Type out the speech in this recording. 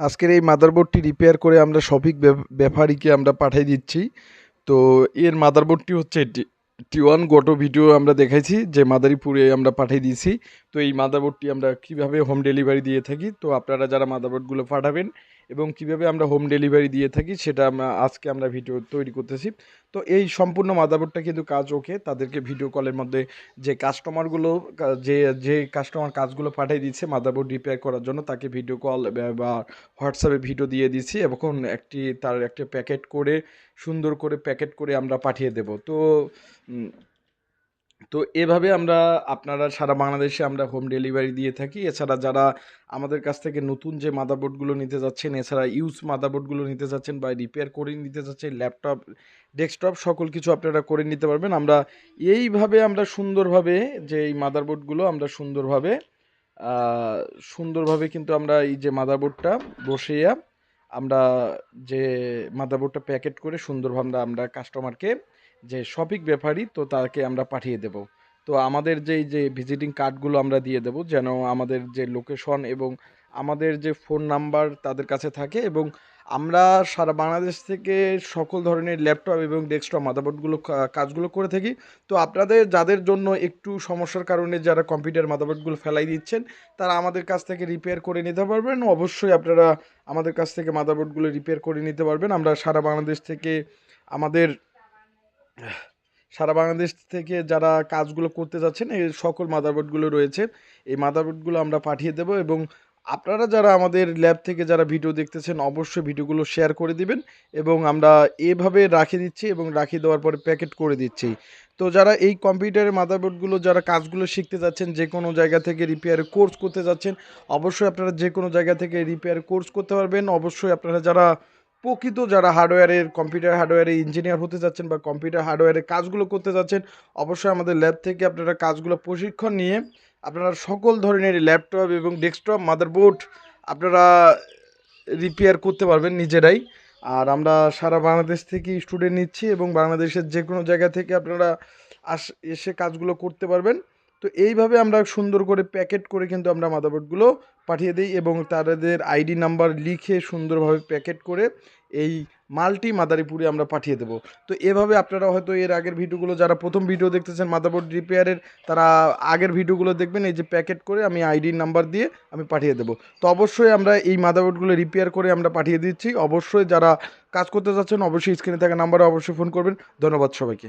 আজকের এই মাদারবোর্ডটি রিপেয়ার করে আমরা সফিক ব্যাপ- ব্যাপারীকে আমরা পাঠিয়ে দিচ্ছি। তো এর মাদারবোর্ডটি হচ্ছে টি ওয়ান গোটো ভিডিও আমরা দেখেছি যে মাদারীপুরে আমরা পাঠিয়ে দিয়েছি। তো এই মাদারবোর্ডটি আমরা কীভাবে হোম ডেলিভারি দিয়ে থাকি? তো আপনারা যারা মাদারবোর্ডগুলো পাঠাবেন এবং কীভাবে আমরা হোম ডেলিভারি দিয়ে থাকি সেটা আমরা আজকে আমরা ভিডিও তৈরি করতেছি। তো এই সম্পূর্ণ মাদারবোর্ডটা কিন্তু কাজ ওকে তাদেরকে ভিডিও কলের মধ্যে যে কাস্টমারগুলো যে যে কাস্টমার কাজগুলো পাঠিয়ে দিচ্ছে মাদারবোর্ড রিপেয়ার করার জন্য, তাকে ভিডিও কল বা হোয়াটসঅ্যাপে ভিডিও দিয়ে দিচ্ছি। এবং একটি, তার একটা প্যাকেট করে, সুন্দর করে প্যাকেট করে আমরা পাঠিয়ে দেব। তো তো এভাবে আমরা আপনারা সারা বাংলাদেশে আমরা হোম ডেলিভারি দিয়ে থাকি। এছাড়া যারা আমাদের কাছ থেকে নতুন যে মাদারবোর্ডগুলো নিতে যাচ্ছেন, এছাড়া ইউজ মাদারবোর্ডগুলো নিতে যাচ্ছেন বা রিপেয়ার করে নিতে যাচ্ছেন ল্যাপটপ ডেস্কটপ সকল কিছু আপনারা করে নিতে পারবেন। আমরা এইভাবে আমরা সুন্দরভাবে যে এই মাদারবোর্ডগুলো আমরা সুন্দরভাবে সুন্দরভাবে কিন্তু আমরা এই যে মাদারবোর্ডটা বসিয়ে আমরা যে মাদারবোর্ডটা প্যাকেট করে সুন্দরভাবে আমরা আমরা কাস্টমারকে যে শপিক ব্যাপারী তো তাকে আমরা পাঠিয়ে দেব। তো আমাদের যে এই যে ভিজিটিং কার্ডগুলো আমরা দিয়ে দেব, যেন আমাদের যে লোকেশন এবং আমাদের যে ফোন নাম্বার তাদের কাছে থাকে এবং আমরা সারা বাংলাদেশ থেকে সকল ধরনের ল্যাপটপ এবং ডেস্কটপ মাদারবোর্ডগুলো কা- কাজগুলো করে থাকি। তো আপনাদের যাদের জন্য একটু সমস্যার কারণে যারা কম্পিউটার মাদারবোর্ডগুলো ফেলাই দিচ্ছেন, তারা আমাদের কাছ থেকে রিপেয়ার করে নিতে পারবেন। অবশ্যই আপনারা আমাদের কাছ থেকে মাদারবোর্ডগুলো রিপেয়ার করে নিতে পারবেন। আমরা সারা বাংলাদেশ থেকে আমাদের সারা বাংলাদেশ থেকে যারা কাজগুলো করতে যাচ্ছেন, এই সকল মাদারবোর্ডগুলো রয়েছে। এই মাদারবোর্ডগুলো আমরা পাঠিয়ে দেব এবং আপনারা যারা আমাদের ল্যাব থেকে যারা ভিডিও দেখতেছেন, অবশ্যই ভিডিওগুলো শেয়ার করে দিবেন এবং আমরা এভাবে রাখে দিচ্ছি এবং রাখিয়ে দেওয়ার পরে প্যাকেট করে দিচ্ছি। তো যারা এই কম্পিউটারের মাদারবোর্ডগুলো যারা কাজগুলো শিখতে যাচ্ছেন, যে কোনো জায়গা থেকে রিপেয়ারের কোর্স করতে যাচ্ছেন, অবশ্যই আপনারা যে কোনো জায়গা থেকে রিপেয়ার কোর্স করতে পারবেন। অবশ্যই আপনারা যারা প্রকৃত যারা হার্ডওয়্যারের কম্পিউটার হার্ডওয়্যারের ইঞ্জিনিয়ার হতে যাচ্ছেন বা কম্পিউটার হার্ডওয়্যারের কাজগুলো করতে যাচ্ছেন, অবশ্যই আমাদের ল্যাব থেকে আপনারা কাজগুলো প্রশিক্ষণ নিয়ে আপনারা সকল ধরনের ল্যাপটপ এবং ডেস্কটপ মাদারবোর্ড আপনারা রিপেয়ার করতে পারবেন নিজেরাই। আর আমরা সারা বাংলাদেশ থেকে স্টুডেন্ট নিচ্ছি এবং বাংলাদেশের যে কোনো জায়গা থেকে আপনারা আস, এসে কাজগুলো করতে পারবেন। তো এইভাবে আমরা সুন্দর করে প্যাকেট করে কিন্তু আমরা মাদারবোর্ডগুলো পাঠিয়ে দিই এবং তাদের আইডি নাম্বার লিখে সুন্দরভাবে প্যাকেট করে এই মাল্টি মাদারীপুরে আমরা পাঠিয়ে দেবো। তো এভাবে আপনারা হয়তো এর আগের ভিডিওগুলো যারা প্রথম ভিডিও দেখতেছেন মাদারবোর্ড রিপেয়ারের তারা আগের ভিডিওগুলো দেখবেন, এই যে প্যাকেট করে আমি আইডি নাম্বার দিয়ে আমি পাঠিয়ে দেবো। তো অবশ্যই আমরা এই মাদারবোর্ডগুলো রিপেয়ার করে আমরা পাঠিয়ে দিচ্ছি। অবশ্যই যারা কাজ করতে যাচ্ছেন অবশ্যই স্ক্রিনে থাকা নাম্বারে অবশ্যই ফোন করবেন। ধন্যবাদ সবাইকে।